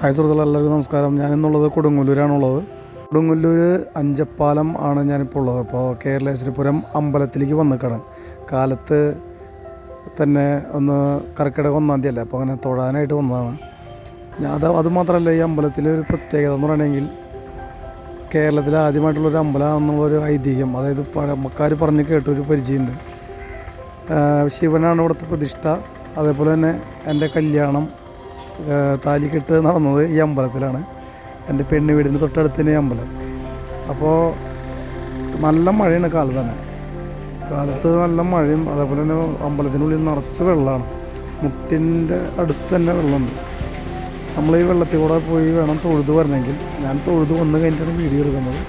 Hi സുഹൃത്തുക്കളെ എല്ലാവർക്കും നമസ്കാരം. ഞാനിന്നുള്ളത് കൊടുങ്ങല്ലൂരാണുള്ളത്. കൊടുങ്ങല്ലൂർ അഞ്ചപ്പാലം ആണ് ഞാനിപ്പോൾ ഉള്ളത്. അപ്പോൾ കേരളേശ്വരപുരം അമ്പലത്തിലേക്ക് വന്നിക്കാണ്. കാലത്ത് തന്നെ ഒന്ന് കർക്കിടക ഒന്നാം തീയതി അല്ലേ? അപ്പോൾ അങ്ങനെ തൊഴാനായിട്ട് വന്നതാണ്. ഞാൻ അത് അതുമാത്രമല്ല ഈ അമ്പലത്തിലെ ഒരു പ്രത്യേകത എന്ന് പറയണമെങ്കിൽ കേരളത്തിലെ ആദ്യമായിട്ടുള്ളൊരു അമ്പലമാണെന്നുള്ളൊരു ഐതിഹ്യം അതായത് പഴമക്കാർ പറഞ്ഞ് കേട്ടൊരു പരിചയമുണ്ട്. ശിവനാണ് ഇവിടുത്തെ പ്രതിഷ്ഠ. അതേപോലെ തന്നെ എന്റെ കല്യാണം ആഹ് താലികെട്ട് നടന്നത് ഈ അമ്പലത്തിലാണ്. എന്റെ പെണ്ണ് വീടിന് തൊട്ടടുത്ത് തന്നെ അമ്പലം. അപ്പോൾ നല്ല മഴയാണ് കാലത്ത് തന്നെ. കാലത്ത് നല്ല മഴയും അതേപോലെ തന്നെ അമ്പലത്തിനുള്ളിൽ നിറച്ച് വെള്ളമാണ്. മുട്ടിന്റെ അടുത്ത് തന്നെ വെള്ളമുണ്ട്. നമ്മൾ ഈ വെള്ളത്തിൽ കൂടെ പോയി വേണം തൊഴുത് വരണമെങ്കിൽ. ഞാൻ തൊഴുത് വന്ന് കഴിഞ്ഞിട്ടാണ് വീഡിയോ എടുക്കുന്നത്.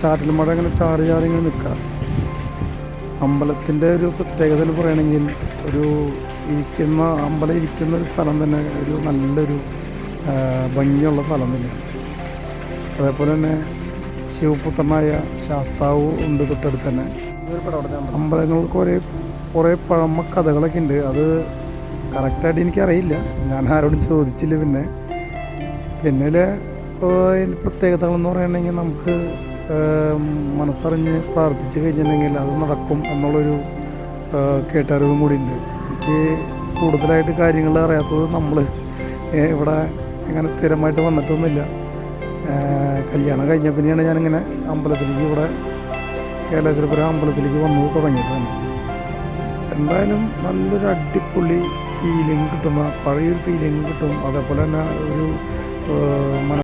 ചാറ്റൽ മഴ ഇങ്ങനെ ചാറി ചാറി ഇങ്ങനെ നിൽക്കുക. അമ്പലത്തിന്റെ ഒരു പ്രത്യേകത പറയുകയാണെങ്കിൽ ഒരു ഇരിക്കുന്ന അമ്പലം ഇരിക്കുന്ന ഒരു സ്ഥലം തന്നെ ഒരു നല്ലൊരു ഭംഗിയുള്ള സ്ഥലം തന്നെയാണ് അതേപോലെ തന്നെ ശിവപുത്രനായ ശാസ്താവ് ഉണ്ട് തൊട്ടടുത്ത് തന്നെ. അമ്പലങ്ങൾക്ക് ഒരേ കുറേ പഴമ കഥകളൊക്കെ ഉണ്ട്. അത് കറക്റ്റായിട്ട് എനിക്കറിയില്ല. ഞാൻ ആരോടും ചോദിച്ചില്ല പിന്നെ. പിന്നെ പ്രത്യേകതകളെന്ന് പറയുകയാണെങ്കിൽ നമുക്ക് മനസ്സറിഞ്ഞ് പ്രാർത്ഥിച്ചു കഴിഞ്ഞിട്ടുണ്ടെങ്കിൽ അത് നടക്കും എന്നുള്ളൊരു കേട്ടറിവും കൂടി ഉണ്ട്. എനിക്ക് കൂടുതലായിട്ട് കാര്യങ്ങൾ അറിയാത്തത് നമ്മൾ ഇവിടെ ഇങ്ങനെ സ്ഥിരമായിട്ട് വന്നിട്ടൊന്നുമില്ല. കല്യാണം കഴിഞ്ഞ പിന്നെയാണ് ഞാനിങ്ങനെ അമ്പലത്തിലേക്ക് ഇവിടെ കേരളേശ്വരപുരം അമ്പലത്തിലേക്ക് വന്നത് തുടങ്ങിയത് തന്നെ. എന്തായാലും നല്ലൊരു അടിപൊളി ഫീലിംഗ് കിട്ടുന്ന പഴയൊരു ഫീലിംഗ് കിട്ടും. അതേപോലെ തന്നെ ഒരു